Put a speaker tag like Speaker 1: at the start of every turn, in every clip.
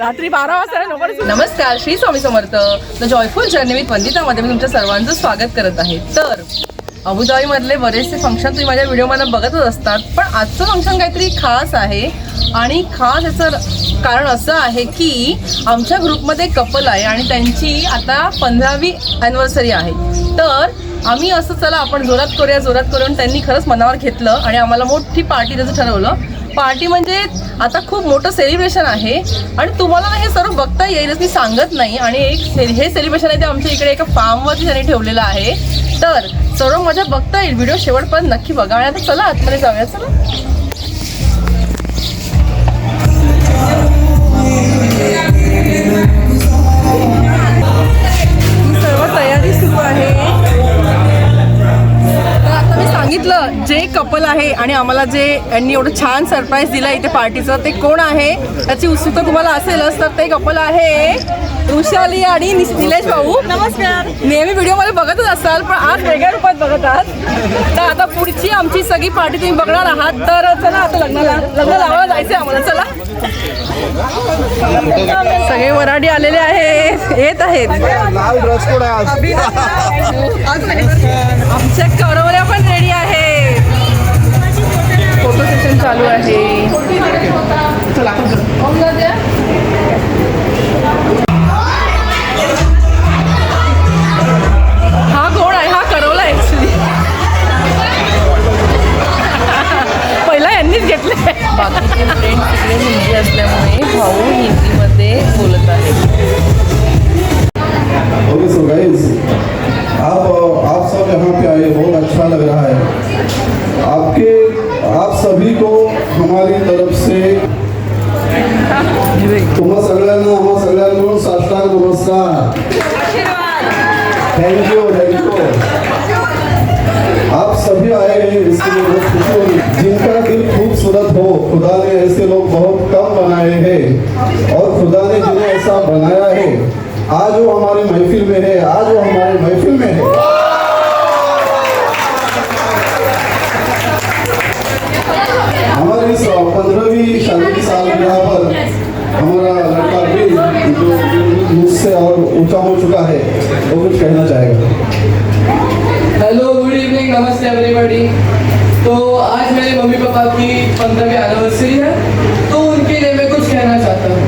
Speaker 1: रात्री बारा वाजता नमस्कार Shri Swami Samarth. The joyful journey with वंदितामध्ये मी तुमच्या सर्वांचं स्वागत करत आहे. तर अबुधाबी मधले बरेचसे फंक्शन तुम्ही माझ्या व्हिडिओमध्ये बघतच असतात. पण आजचं फंक्शन काहीतरी खास आहे. आणि खास याचं कारण असं आहे की आमच्या ग्रुपमध्ये कपल आहे आणि त्यांची आता पंधरावी ॲनिव्हर्सरी आहे. तर आम्ही असं चला आपण जोरात करूया जोरात करून त्यांनी खरंच मनावर घेतलं आणि आम्हाला मोठी पार्टी त्याचं ठरवलं. पार्टी म्हणजे आता खूप मोठं सेलिब्रेशन आहे. आणि तुम्हाला ना हे सर्व बघता येईलच मी सांगत नाही. आणि एक से- हे सेलिब्रेशन आहे ते आमच्या इकडे एका फार्मवरती त्यांनी ठेवलेलं आहे. तर सर्व मजा बघता येईल. व्हिडिओ शेवटपर्यंत नक्की बघा आणि आता चला आतमध्ये जाऊया. चला. तयारी सुरू आहे. आता मी सांगितलं जे कपल आहे आणि आम्हाला जे यांनी एवढं छान सरप्राईज दिलं इथे पार्टीचं ते कोण आहे? त्याची उत्सुकता तुम्हाला असेलच तर ते कपल आहे. वृषाली आणि निलेश भाऊ. नमस्कार. नेहमी व्हिडिओमध्ये बघतच असाल पण आज वेगळ्या रूपात बघत आहात. तर आता पुढची आमची सगळी पार्टी तुम्ही बघणार आहात. तर चला आता लग्नाला लग्न लावायला जायचं आम्हाला. चला. सगळे वराडी आलेले आहेत. येत आहेत.
Speaker 2: लाल ड्रेस कोड आहे आज?
Speaker 1: आमच्या करवल्या पण रेडी आहे. फोटो सेशन चालू. आहे पहिला घेतले बाकीचे फ्रेंड तिकडे हिंदी असल्यामुळे भाऊ हिंदीमध्ये बोलत आहे.
Speaker 2: ओके सो गाइस आप आप सब यहाँ पे आए बहुत अच्छा लग रहा है। आपके आप सभी को हमारी तरफ़ से तुम्हा सगळ्यांना आम्हा सगळ्यांकडून साष्टांग नमस्कार। थैंक यू थैंक यू आप सभी आए हैं इसके लिए बहुत खुशी हो जिनका दिल खूबसूरत हो। खुदा ने ऐसे लोग बहुत कम बनाए हैं और खुदा ने जिन्हें ऐसा बनाया है, आज वो हमारे महफिल में है, आज वो हमारे महफिल में है। हमारी पंद्रहवीं शादी की सालगिरह पर हमारा लड़का भी जो मुझसे और ऊँचा हो चुका है, वो कुछ कहना चाहेगा?
Speaker 3: हेलो गुड इवनिंग नमस्ते एवरीबॉडी आज मेरे मम्मी पापा की पंद्रहवीं एनिवर्सरी है तो उनके लिए मैं कुछ कहना चाहता हूँ।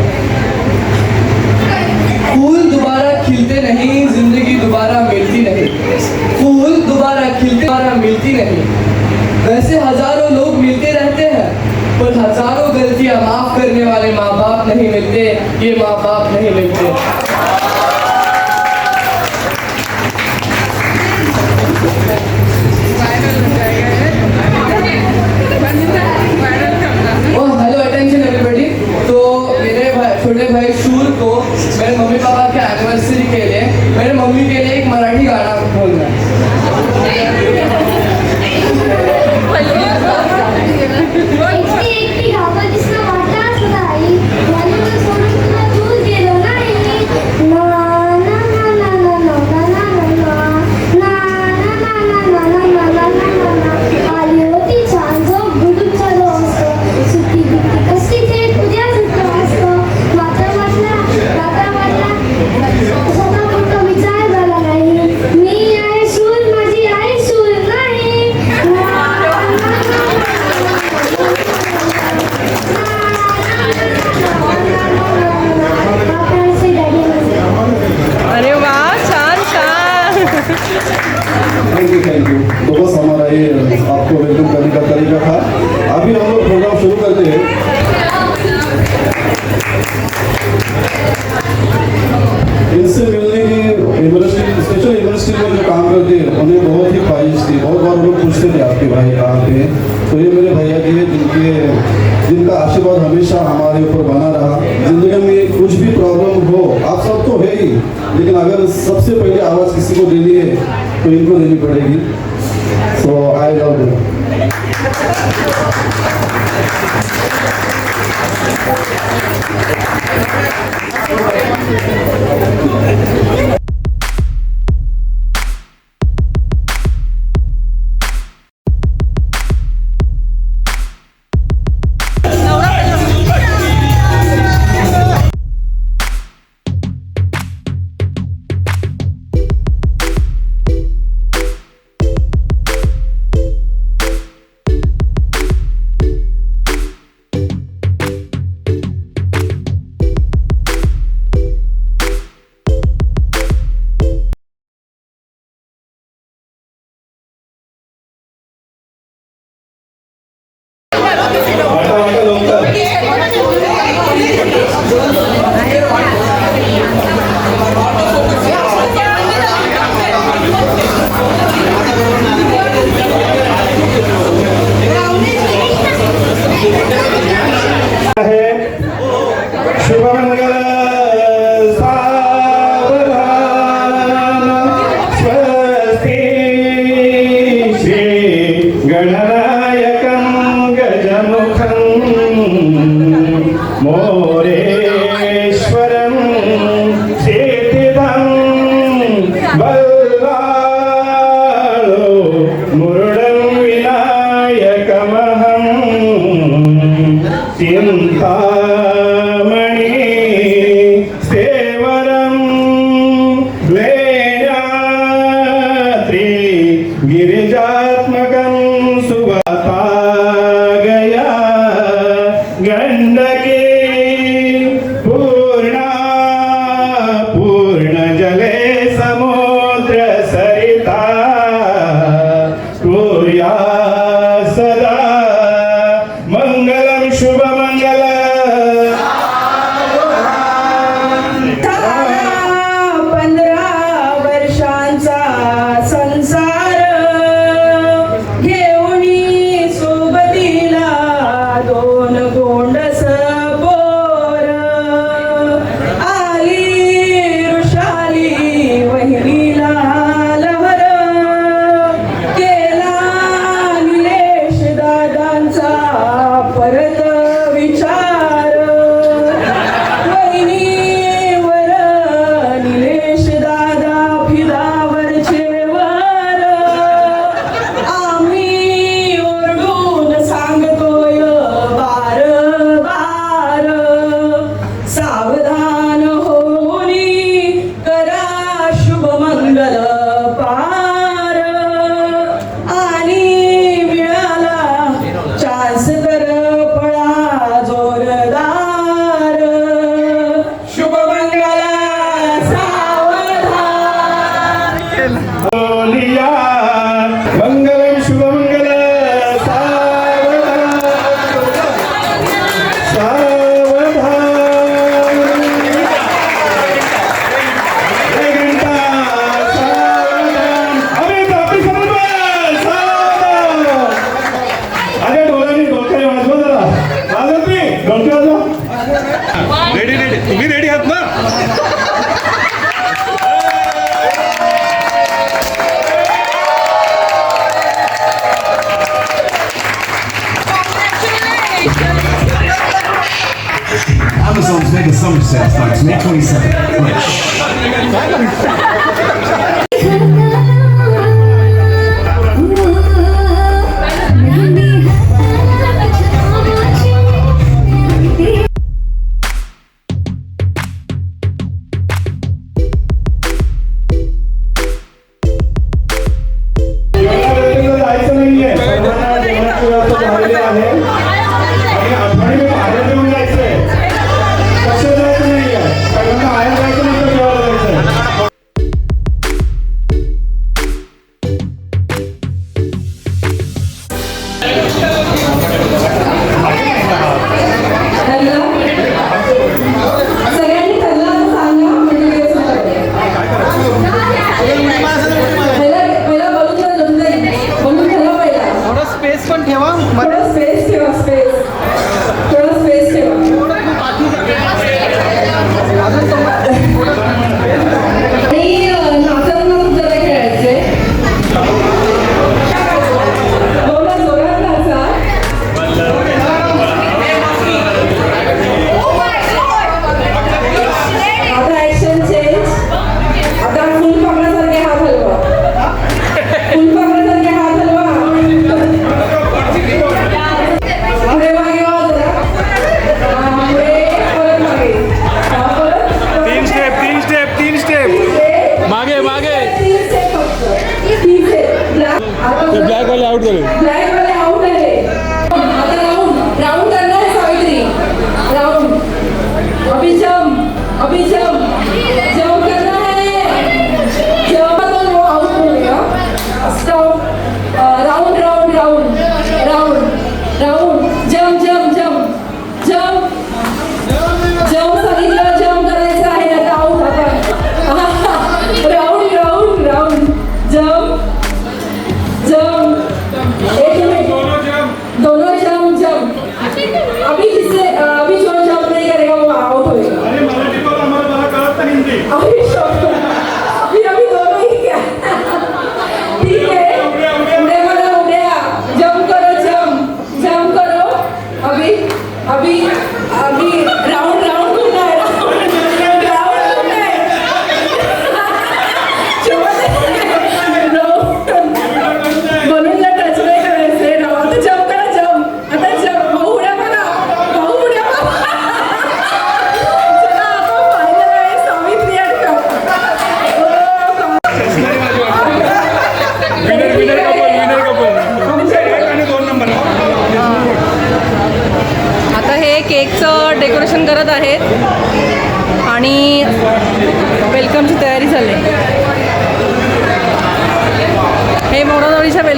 Speaker 3: फूल दोबारा खिलते नहीं, ज़िंदगी दोबारा मिलती नहीं। फूल दोबारा खिलते, दोबारा मिलती नहीं। वैसे हज़ारों लोग मिलते रहते हैं, पर हज़ारों गलतियाँ माफ़ करने वाले माँ बाप नहीं मिलते, ये माँ बाप नहीं मिलते।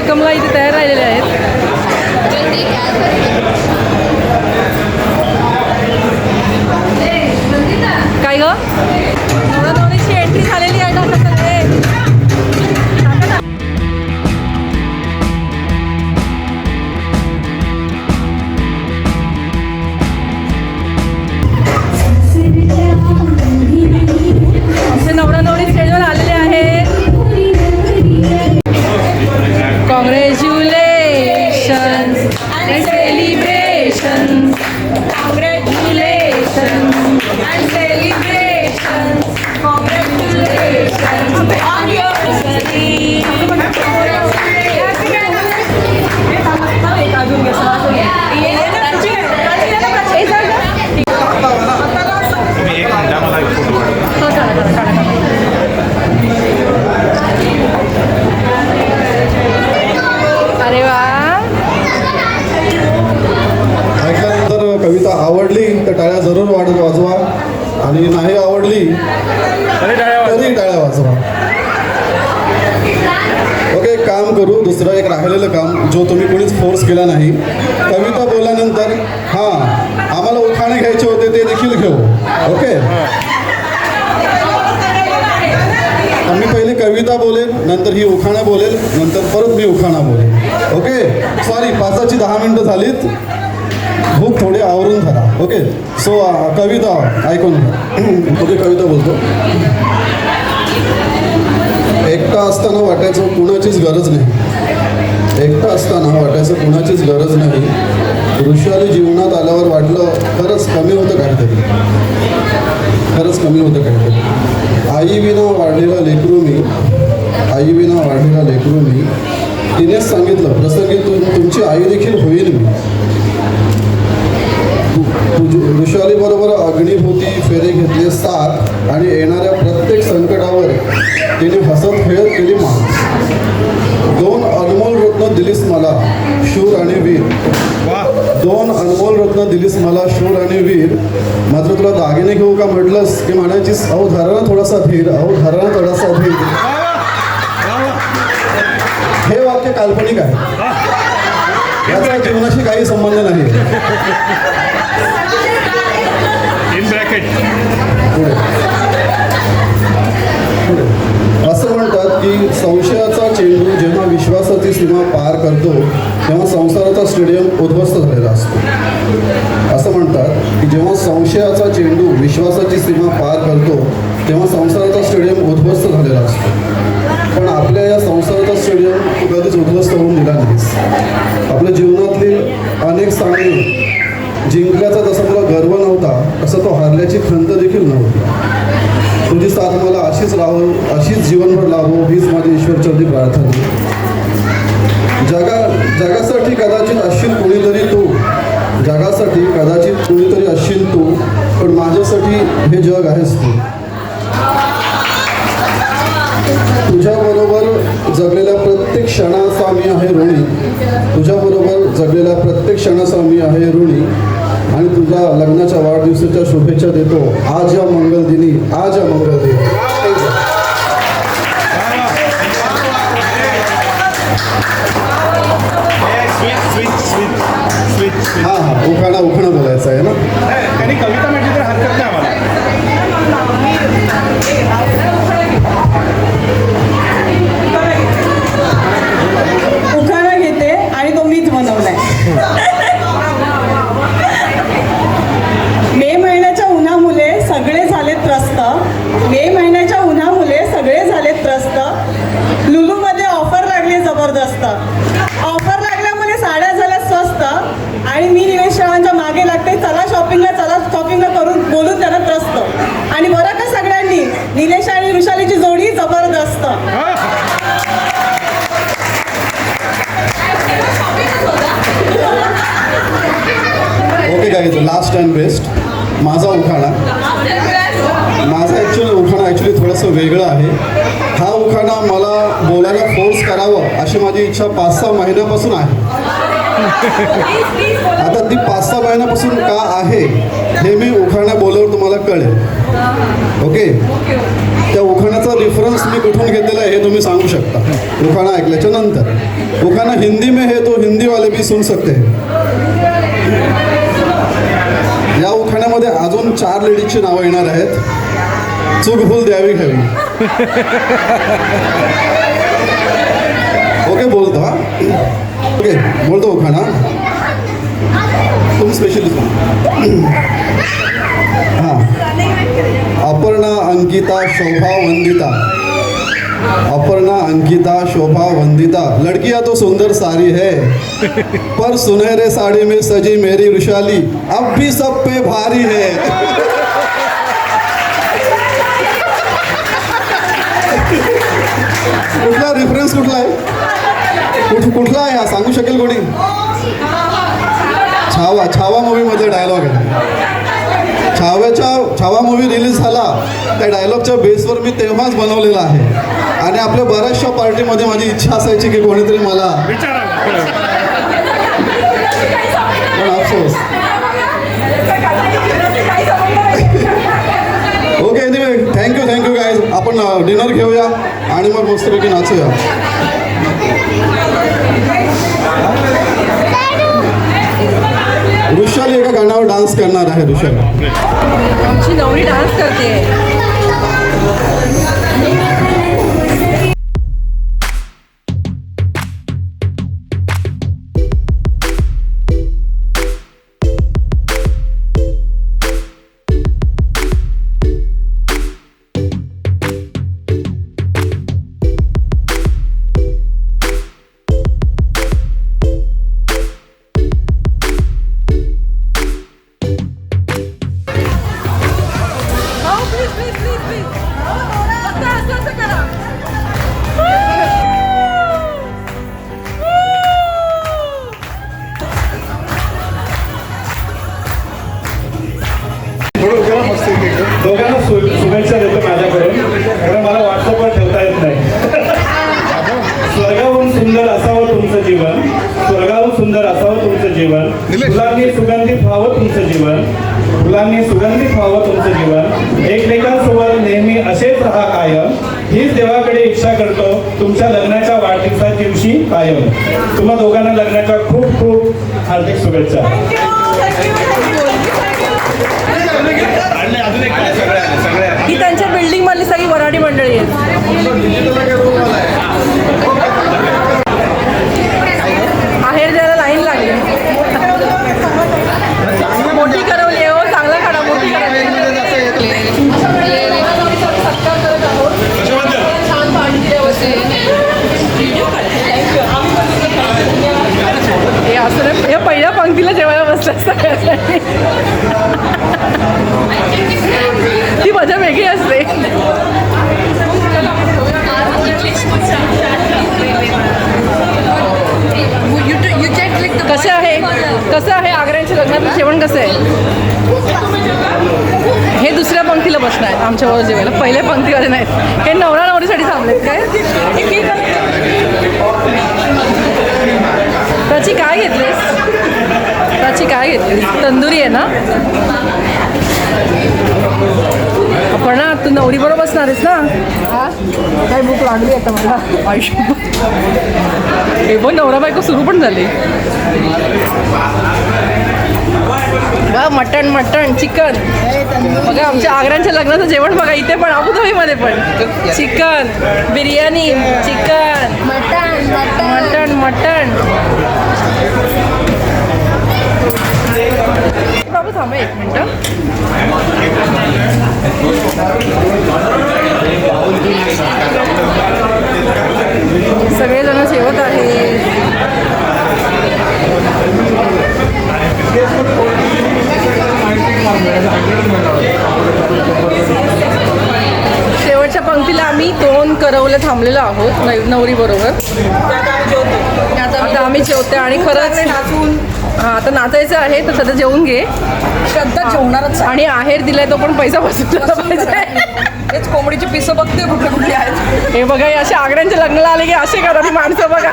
Speaker 1: मोराजवळीच्या इथे तयार राहिलेले आहेत. काय ग?
Speaker 2: हां आम्हाला उखाणे घ्यायचे होते ते देखील घेऊ. ओके? तर मी पहिले कविता बोलेल नंतर ही उखाणा बोलेल नंतर परत मी उखाणा बोलेल ओके? सॉरी पाचाची दहा मिनटं झालीत. भूक थोडी आवरून धरा. ओके? सो कविता ऐकून ओके कविता बोलतो. एकटा असताना वाटायचं कुणाचीच गरज नाही. एकटा असताना वाटायचं कुणाचीच गरज नाही. ऋषाली जीवनात आल्यावर वाटलं खरंच कमी होतं काहीतरी. खरंच कमी होतं काहीतरी. आईविना वाढलेला लेकरू मी आईविना वाढलेला लेकरू मी तिनेच सांगितलं प्रसंगी तु तुमची आई देखील होईल मी. ऋषाली बरोबर अग्निभूती फेरे घेतले सात आणि येणाऱ्या प्रत्येक संकटावर तिने हसत खेळत केली मान दोन अनमोल रत्न दिलीस मला शूर आणि वीर. दोन अनमोल रत्न दिलीस मला शूर आणि वीर. मात्र तुला दागिने घेऊ का म्हटलंस? की म्हणायचीस अहो धरा ना थोडासा धीर अहो धरा ना थोडासा धीर. हे वाक्य काल्पनिक आहे. याचा जीवनाशी काही संबंध नाही
Speaker 4: bracket.
Speaker 2: की संशयाचा चेंडू जेव्हा विश्वासाची सीमा पार करतो तेव्हा संसाराचा स्टेडियम उद्ध्वस्त झालेला असतो. असं म्हणतात की जेव्हा संशयाचा चेंडू विश्वासाची सीमा पार करतो तेव्हा संसाराचा स्टेडियम उद्ध्वस्त झालेला असतो. पण आपल्या या संसाराचा स्टेडियम तू कधीच उद्ध्वस्त होऊन दिला नाहीस आपल्या जीवनातील अनेक सामने जिंकल्याचा जसा तुला गर्व नव्हता तसा तो हारल्याची खंत देखील नव्हती. तुझी साथ मला अशीच राहो अशीच जीवनभर लाभो हीच माझी ईश्वरचरणी प्रार्थना जगा जगासाठी कदाचित असशील कोणीतरी तू. जगासाठी कदाचित कोणीतरी असशील तू पण माझ्यासाठी हे जग आहेस तू. तुझ्याबरोबर जगलेल्या प्रत्येक क्षणाचा मी आहे ऋणी. तुझ्याबरोबर जगलेल्या प्रत्येक क्षणाचा मी आहे ऋणी. आणि तुझ्या लग्नाच्या वाढदिवसाच्या शुभेच्छा देतो. आज या मंगल दिनी आज या मंगल
Speaker 4: दिनी switch, switch,
Speaker 2: हां हां उखाणा उखाणा बोलायचं आहे ना?
Speaker 5: त्यांनी कविता म्हटली तर हरकत नाही आम्हाला.
Speaker 6: निलेश आणि वृषालीची जोडी जबरदस्त.
Speaker 2: Okay guys last and best माझा उखाणा. माझा ॲक्च्युअली उखाणा ॲक्च्युली थोडंसं वेगळं आहे. हा उखाणा मला बोलायला फोर्स करावं अशी माझी इच्छा पाच सहा महिन्यापासून आहे. आता ती पाच सहा महिन्यापासून का आहे हे मी उखाणा बोलल्यावर तुम्हाला कळेल. ओके? त्या उखाण्याचा रेफरन्स मी कुठून घेतलेला आहे हे तुम्ही सांगू शकता. उखाणा ऐकल्याच्या नंतर. उखाणा हिंदी में है तो हिंदी वाले भी सुन सकते हैं. या उखाण्यामध्ये अजून चार लेडीजची नावं येणार आहेत. चूक भूल द्यावी घ्यावी ओके बोलतो हा ओके बोलतो उखाणा तुम्ही स्पेशलिस्ट हाँ। अपर्णा, अंकिता, शोभा, वंदिता। अपर्णा, अंकिता, शोभा, वंदिता। लड़कियाँ तो सुंदर सारी है। पर सुनहरे साड़ी में सजी मेरी वृशाली। अब भी सब पे भारी है। कुठला रेफरन्स कुठला कुठला आहे हा? सांगू शकेल कोणी? छावा छावा मूवीमध्ये डायलॉग आहे. छाव्याच्या छावा मूवी रिलीज झाला त्या डायलॉगच्या बेसवर मी तेव्हाच बनवलेला आहे. आणि आपल्या बऱ्याचशा पार्टीमध्ये माझी इच्छा असायची की कोणीतरी मला पण अफसोस. Okay anyway thank you thank you guys आपण uh, डिनर घेऊया आणि मग मस्तपैकी नाचूया. ऋषाली एका गाण्यावर डान्स करणार आहे ऋषाली.
Speaker 1: आमची नवरी डान्स करते.
Speaker 5: शु- शुभेच्छा देतो माझ्याकडून कारण मला व्हॉट्सअपवर ठेवता येत नाही. स्वर्गाहून सुंदर असावं तुमचं जीवन. स्वर्गाहून सुंदर असावं तुमचं जीवन. फुलांनी सुगंधित व्हावं तुमचं जीवन. फुलांनी सुगंधित व्हावं तुमचं जीवन. एकमेकांसोबत नेहमी असेच राहा कायम. हीच देवाकडे इच्छा करतो. तुमच्या लग्नाच्या वाढदिवसाच्या दिवशी कायम. तुम्हा दोघांना लग्नाच्या खूप खूप हार्दिक शुभेच्छा
Speaker 1: ही त्यांच्या बिल्डिंग मधली सगळी वराडी मंडळी आहेत बाहेर जायला लाईन लागली मोठी करवली आहे हो चांगला काढा मोठी छान पाणी दिल्यावरती. हे असं नाही, हे पहिल्या पंक्तीला जेवायला बसलं सगळ्यासाठी ती मजा वेगळी असते. कसे आहे? कसं आहे आग्र्याच्या लग्नाचं जेवण कसं आहे? हे दुसऱ्या पंक्तीला बसणार आहेत आमच्याबरोबर जेवायला. पहिल्या पंक्तीवाले नाहीत. हे नवरा नवरीसाठी थांबलेत काय? त्याची काय घेतलीस? त्याची काय घेतलीस तंदुरी आहे ना? पण ना तू नवरी बरोबर बसणार आहेस ना? काय भूक लागली आता मला? आयुष्य हे पण नवरा बायको सुरू पण झाले. बघा मटण मटण चिकन. बघा आमच्या आग्र्यांच्या लग्नाचं जेवण बघा इथे पण अबुधाबीमध्ये पण. Chicken biryani chicken.
Speaker 7: Mutton.
Speaker 1: Mutton mutton. बाबू थांबा एक मिनटं. सगळेजण जेवत आहेत. शेवटच्या पंक्तीला आम्ही दोन करवले थांबलेलो आहोत नवरी बरोबर आता आम्ही जेवते. आणि खरंच नाचून हा आता नाचायचं आहे तर सध्या जेवून घे. श्रद्धा जेवणारच आणि आहेर दिलाय तो पण पैसा बसवला पाहिजे.
Speaker 8: तेच कोंबडीची पिसं बघते कुठले कुठली आहेत.
Speaker 1: हे बघा हे असे आग्र्यांच्या लग्नाला आले की असे करा ती माणसं बघा.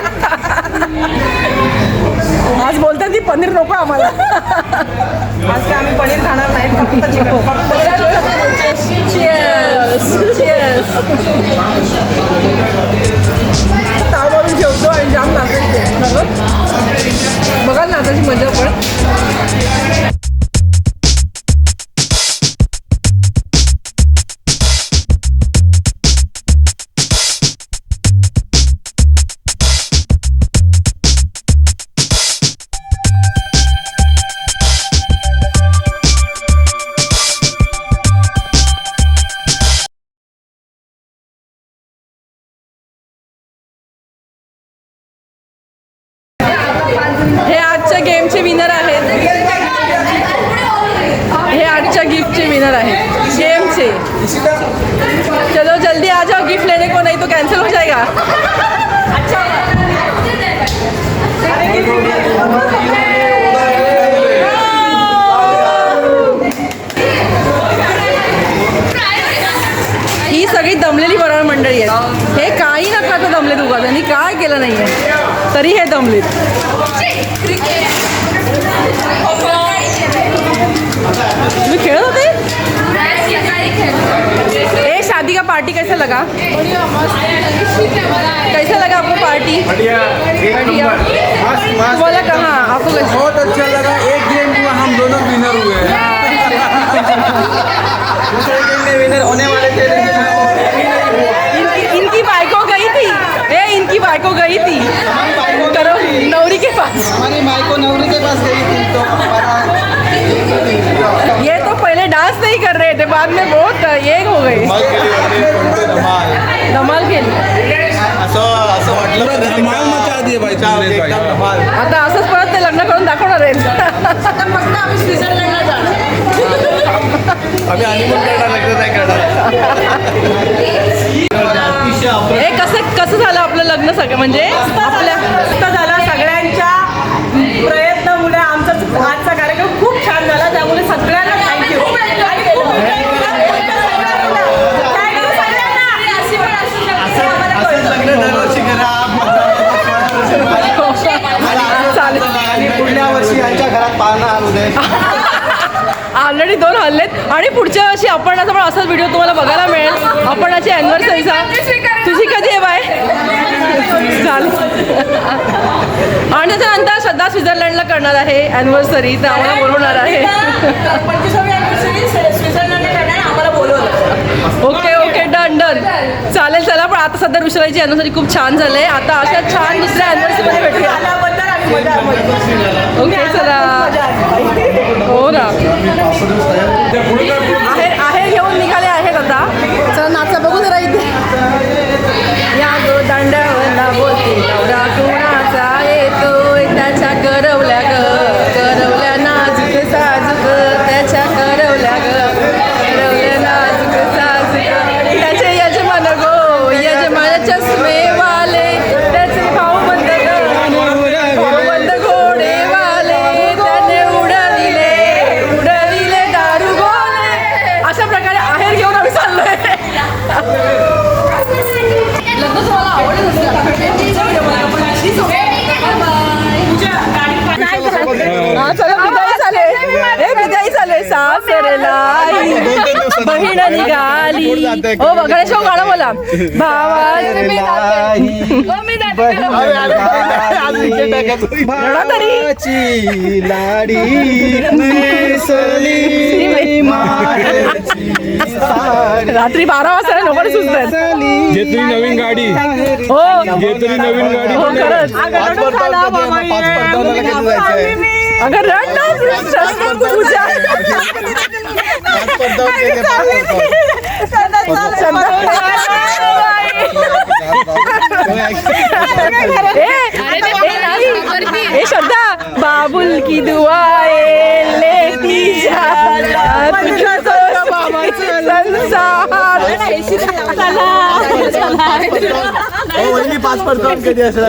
Speaker 1: आज बोलतात ती पनीर नको आम्हाला.
Speaker 8: आज काय आम्ही पनीर खाणार नाही फक्त चिकन.
Speaker 1: जेवतो आणि जाम नाचायचे बघा नाचायची मजा पण गेमचे विनर आहेत. हे आजच्या गिफ्टचे विनर आहेत. गेमचे. चलो जल्दी आ जाओ गिफ्ट लेने को नहीं तो कैंसिल हो जाएगा. ही सगळी दमलेली वराळ मंडळी आहे हे काही नका तर दमले उगा त्यांनी काय केलं नाही आहे तरी हे दमलेत. तुम्ही होते ए शादी का पार्टी कैसा लगा? कैसा लगा आपको पार्टी बढ़िया बोला कहाँ? आपको
Speaker 9: बहुत अच्छा लगा। एक गेम हुआ हम दोनों विनर हुए दूसरे गेम में विनर होने वाले थे
Speaker 1: इनकी, इनकी बाइको गई थी। इनकी बाइको गई थी। करो नौरी के पास।
Speaker 9: हमारी माई को नवरी के पास गई थी तो
Speaker 1: ये तो पहले डांस नहीं कर रहे थे बाद में बहुत ये हो गए धमाल केली आता असंच परत ते लग्न करून दाखवणार आहेत.
Speaker 9: करणार
Speaker 1: हे कसं कसं झालं आपलं लग्न सगळं? म्हणजे आपल्या
Speaker 6: झाला सगळ्यांच्या प्रयत्नामुळे आमचा आजचा कार्यक्रम खूप छान झाला त्यामुळे सगळ्यांना थँक्यू
Speaker 9: असंच लग्न दरवर्षी करा
Speaker 1: चालेल
Speaker 9: आणि पुढल्या वर्षी यांच्या घरात पाहणार उदय
Speaker 1: ऑलरेडी दोन हल्लेत आणि पुढच्या वर्षी आपण पण असाच व्हिडिओ तुम्हाला बघायला मिळेल. अपणाची अॅनिव्हर्सरीचा तुझी कधी आहे बाय? चालेल आणि त्याच्यानंतर श्रद्धा स्वित्झर्लंडला करणार आहे अॅनिव्हर्सरी तर आम्हाला बोलवणार आहे. ओके ओके डन डन चालेल चला पण आता सध्या ऋषाची अॅनिव्हर्सरी खूप छान झालंय. आता अशा छान दुसऱ्या अॅनिव्हर्सरीमध्ये भेटूया. ओके चला. हो ना. रात्री बारा वाजता लोक सुचत
Speaker 9: घेतली नवीन गाडी
Speaker 1: हो
Speaker 9: घेतली नवीन गाडी
Speaker 1: हो खरंच अगं रड ना शस्त्र पूजा नाही. ए श्रद्धा बाबुल की दुआए लेती
Speaker 9: पाच पडतो कधी असं